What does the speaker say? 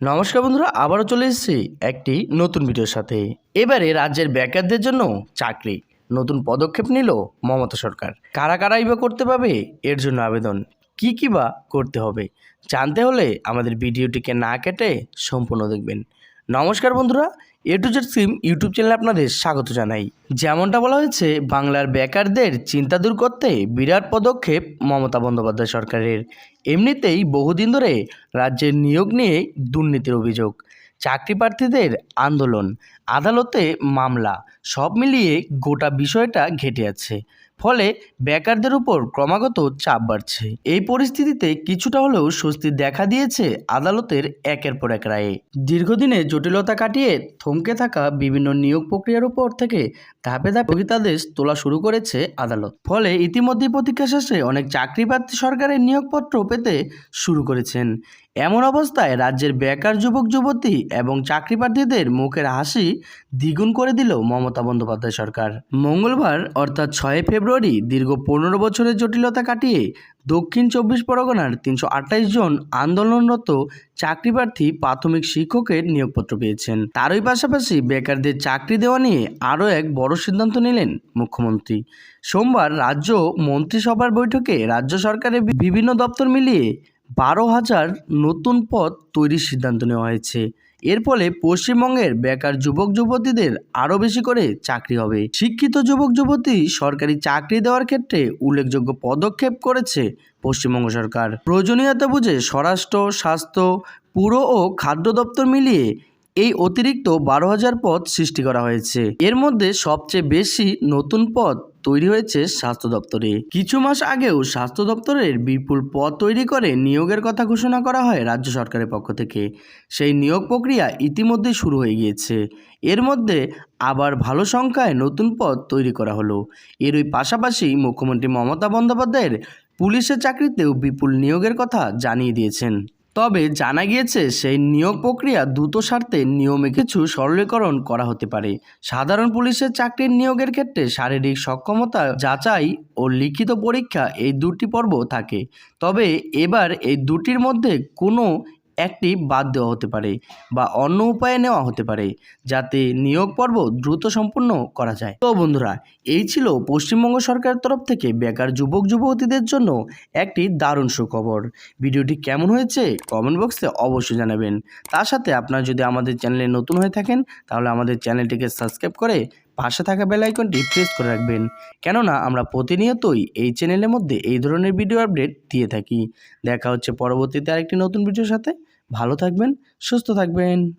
নমস্কার বন্ধুরা, আবারও চলে এসেছি একটি নতুন ভিডিওর সাথে। এবারে রাজ্যের বেকারদের জন্য চাকরি। নতুন পদক্ষেপ নিল মমতা সরকার। কারা কারাই বা করতে পাবে এর জন্য আবেদন কি কি বা করতে হবে, জানতে হলে আমাদের ভিডিওটিকে না কেটে সম্পূর্ণ দেখবেন। নমস্কার বন্ধুরা A to Z SIM YouTube চ্যানেলে আপনাদের স্বাগত জানাই। যেমনটা বলা হয়েছে, বাংলার বেকারদের চিন্তা দূর করতে বিরাট পদক্ষেপ মমতা বন্দ্যোপাধ্যায় সরকারের। এমনিতেই বহুদিন ধরে রাজ্যের নিয়োগ নিয়ে দুর্নীতির অভিযোগ, চাকরি প্রার্থীদের আন্দোলন, আদালতে মামলা, সব মিলিয়ে গোটা বিষয়টা ঘেটে আছে। ফলে বেকারদের উপর ক্রমাগত চাপ বাড়ছে। এই পরিস্থিতিতে কিছুটা হলেও স্বস্তি দেখা দিয়েছে আদালতের একের পর এক রায়ে। দীর্ঘদিনে জটিলতা কাটিয়ে থমকে থাকা বিভিন্ন নিয়োগ প্রক্রিয়ার উপর থেকে ধাপে ধাপে স্থগিতাদেশ তোলা শুরু করেছে আদালত। ফলে ইতিমধ্যেই প্রতীক্ষা শেষে অনেক চাকরি প্রার্থী সরকারের নিয়োগপত্র পেতে শুরু করেছেন। এমন অবস্থায় রাজ্যের বেকার যুবক, যুবতী এবং চাকরি প্রার্থীদের মুখের হাসি দ্বিগুণ করে দিল মমতা বন্দ্যোপাধ্যায় সরকার। মঙ্গলবার, অর্থাৎ ছয় ফেব্রুয়ারি দীর্ঘ পনেরো বছরের জটিলতা কাটিয়ে দক্ষিণ চব্বিশ পরগনার তিনশো জন আন্দোলনরত চাকরি প্রার্থী প্রাথমিক শিক্ষকের নিয়োগপত্র পেয়েছেন। তারই পাশাপাশি বেকারদের চাকরি দেওয়া নিয়ে আরও এক বড় সিদ্ধান্ত নিলেন মুখ্যমন্ত্রী। সোমবার রাজ্য মন্ত্রিসভার বৈঠকে রাজ্য সরকারের বিভিন্ন দপ্তর মিলিয়ে বারো হাজার নতুন পদ তৈরির সিদ্ধান্ত নেওয়া হয়েছে। এর ফলে পশ্চিমবঙ্গের বেকার যুবক যুবতীদের আরও বেশি করে চাকরি হবে। শিক্ষিত যুবক যুবতী সরকারি চাকরি দেওয়ার ক্ষেত্রে উল্লেখযোগ্য পদক্ষেপ করেছে পশ্চিমবঙ্গ সরকার। প্রয়োজনীয়তা বুঝে স্বরাষ্ট্র, স্বাস্থ্য, পুর ও খাদ্য দপ্তর মিলিয়ে এই অতিরিক্ত বারো হাজার পদ সৃষ্টি করা হয়েছে। এর মধ্যে সবচেয়ে বেশি নতুন পদ তৈরি হয়েছে স্বাস্থ্য দপ্তরে। কিছু মাস আগেও স্বাস্থ্য দপ্তরের বিপুল পদ তৈরি করে নিয়োগের কথা ঘোষণা করা হয় রাজ্য সরকারের পক্ষ থেকে। সেই নিয়োগ প্রক্রিয়া ইতিমধ্যেই শুরু হয়ে গিয়েছে। এর মধ্যে আবার ভালো সংখ্যায় নতুন পদ তৈরি করা হলো। এরই পাশাপাশি মুখ্যমন্ত্রী মমতা বন্দ্যোপাধ্যায়ের পুলিশের চাকরিতেও বিপুল নিয়োগের কথা জানিয়ে দিয়েছেন। তবে জানা গিয়েছে সেই নিয়োগ প্রক্রিয়া দ্রুত স্বার্থে নিয়মে কিছু সরলীকরণ করা হতে পারে। সাধারণ পুলিশের চাকরির নিয়োগের ক্ষেত্রে শারীরিক সক্ষমতা যাচাই ও লিখিত পরীক্ষা এই দুটি পর্ব থাকে। তবে এবার এই দুটির মধ্যে কোনো একটি বাদ দেওয়া হতে পারে বা অন্য উপায়ে নেওয়া হতে পারে যাতে নিয়োগ পর্ব দ্রুত সম্পূর্ণ করা যায়। তো বন্ধুরা, এই ছিল পশ্চিমবঙ্গ সরকারের তরফ থেকে বেকার যুবক, যুবতীদের জন্য একটি দারুণ সুখবর। ভিডিওটি কেমন হয়েছে কমেন্ট বক্সে অবশ্যই জানাবেন। তার সাথে আপনারা যদি আমাদের চ্যানেলে নতুন হয়ে থাকেন, তাহলে আমাদের চ্যানেলটিকে সাবস্ক্রাইব করে পাশে থাকা বেল আইকনটি প্রেস করে রাখবেন। কেননা, আমরা প্রতিনিয়তই এই চ্যানেলের মধ্যে এই ধরনের ভিডিও আপডেট দিয়ে থাকি। দেখা হচ্ছে পরবর্তীতে আরেকটি নতুন ভিডিওর সাথে। ভালো থাকবেন, সুস্থ থাকবেন।